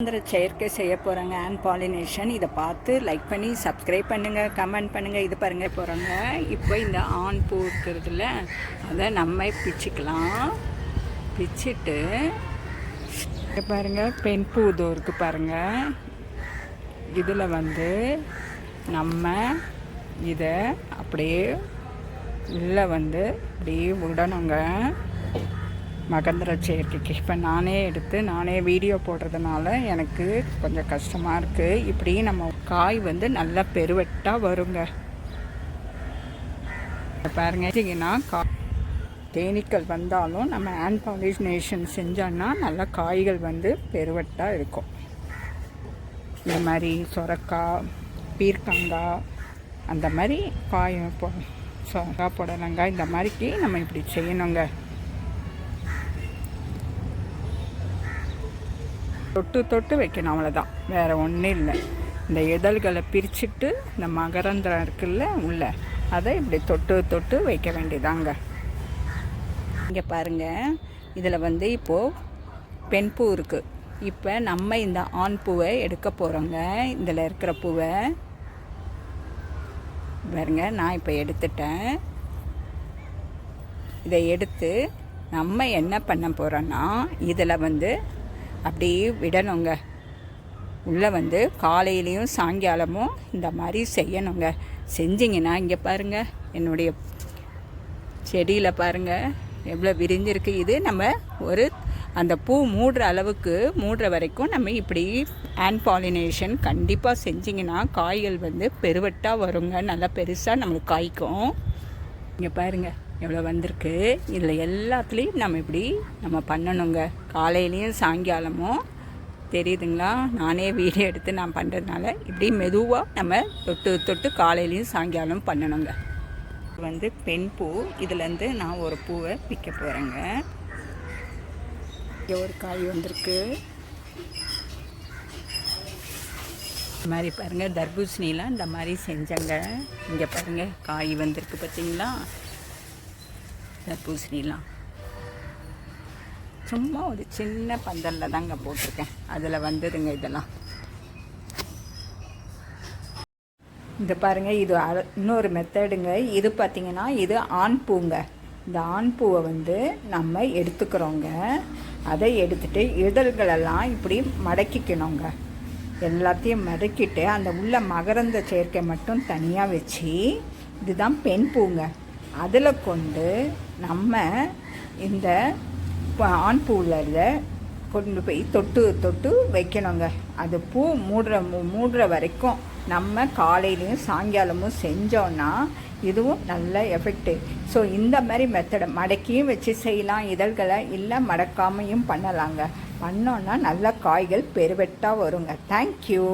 சுதந்திர செயற்கை செய்ய போகிறாங்க அண்ட் பாலினேஷன் இதை பார்த்து லைக் பண்ணி சப்ஸ்கிரைப் பண்ணுங்கள் கமெண்ட் பண்ணுங்கள் இது பாருங்க போகிறாங்க இப்போ இந்த ஆண் பூ இருக்கிறதுல அதை நம்ம பிச்சுக்கலாம். பிச்சுட்டு இங்க பாருங்க பெண் பூ இதோ இருக்கு பாருங்க. இதில் வந்து நம்ம இதை அப்படியே உள்ளே வந்து அப்படியே விடணுங்க. மகந்திர செயற்கைக்கு இப்போ நானே எடுத்து நானே வீடியோ போடுறதுனால எனக்கு கொஞ்சம் கஷ்டமாக இருக்குது இப்படி நம்ம காய் வந்து நல்லா பெருவெட்டாக வருங்க. பாருங்க பார்த்தீங்கன்னா கா தேனீக்கள் வந்தாலும் நம்ம ஹேண்ட் பாலினேஷன் செஞ்சோன்னா நல்லா காய்கள் வந்து பெருவெட்டாக இருக்கும். இந்த மாதிரி சொரக்காய் பீர்க்கங்காய் அந்த மாதிரி காய் பொ சொரக்காய் புடலங்காய் இந்த மாதிரிக்கு நம்ம இப்படி செய்யணுங்க. தொட்டு தொட்டு வைக்கணும் அவ்வளோதான் வேறு ஒன்றும் இல்லை. இந்த இதழ்களை பிரிச்சுட்டு இந்த மகரந்திரம் இருக்குல்ல உள்ள அதை இப்படி தொட்டு தொட்டு வைக்க வேண்டியதாங்க. இங்கே பாருங்கள் இதில் வந்து இப்போது பெண் பூ இருக்குது இப்போ நம்ம இந்த ஆண் பூவை எடுக்க போகிறோங்க இதில் இருக்கிற பூவை பாருங்க நான் இப்போ எடுத்துட்டேன். இதை எடுத்து நம்ம என்ன பண்ண போகிறோன்னா இதில் வந்து அப்படியே விடணுங்க. உள்ளே வந்து காலையிலையும் சாயங்காலமும் இந்த மாதிரி செய்யணுங்க. செஞ்சிங்கன்னா இங்கே பாருங்கள் என்னுடைய செடியில் பாருங்கள் எவ்வளோ விரிஞ்சிருக்கு. இது நம்ம ஒரு அந்த பூ மூடுற அளவுக்கு மூடுற வரைக்கும் நம்ம இப்படி ஹேண்ட் பாலினேஷன் கண்டிப்பாக செஞ்சிங்கன்னா காய்கள் வந்து பெருவட்டாக வருங்க. நல்லா பெருசாக நம்மளுக்கு காய்க்கும். இங்கே பாருங்கள் எவ்வளோ வந்திருக்கு? இதில் எல்லாத்துலேயும் நம்ம இப்படி நம்ம பண்ணணுங்க. காலையிலையும் சாயங்காலமும் தெரியுதுங்களா? நானே வீடியோ எடுத்து நான் பண்ணுறதுனால இப்படி மெதுவாக நம்ம தொட்டு தொட்டு காலையிலையும் சாயங்காலம் பண்ணணுங்க. இது வந்து பெண் பூ. இதுலேருந்து நான் ஒரு பூவை பிக்க போகிறேங்க இங்கே ஒரு காய் வந்திருக்கு. இந்த மாதிரி பாருங்கள் தர்பூசணிலாம் இந்த மாதிரி செஞ்சங்க. இங்கே பாருங்கள் காய் வந்திருக்கு பார்த்தீங்களா தர்பூசணிலாம் சும்மா ஒரு சின்ன பந்தலில் தாங்க போட்டிருக்கேன். அதில் வந்ததுங்க இதெல்லாம். இந்த பாருங்கள் இது இன்னொரு மெத்தடுங்க இது பார்த்திங்கன்னா இது ஆண் பூங்க. இந்த ஆண் பூவை வந்து நம்ம எடுத்துக்கிறோங்க. அதை எடுத்துட்டு இதழ்களெல்லாம் இப்படி மடக்கிக்கணுங்க. எல்லாத்தையும் மடக்கிட்டு அந்த உள்ள மகரந்த சேர்க்கை மட்டும் தனியாக வச்சு இதுதான் பெண் பூங்க. அதில் கொண்டு நம்ம இந்த ஆண் பூவில் கொண்டு போய் தொட்டு தொட்டு வைக்கணுங்க. அது பூ மூடுற மூடுற வரைக்கும் நம்ம காலையிலையும் சாயங்காலமும் செஞ்சோன்னா இதுவும் நல்ல எஃபெக்ட்டு ஸோ இந்த மாதிரி மெத்தடை மடக்கியும் வச்சு செய்யலாம். இதழ்களை இல்லை மடக்காமையும் பண்ணலாங்க. பண்ணோன்னா நல்ல காய்கள் பெருவெட்டாக வருங்க. தேங்க்யூ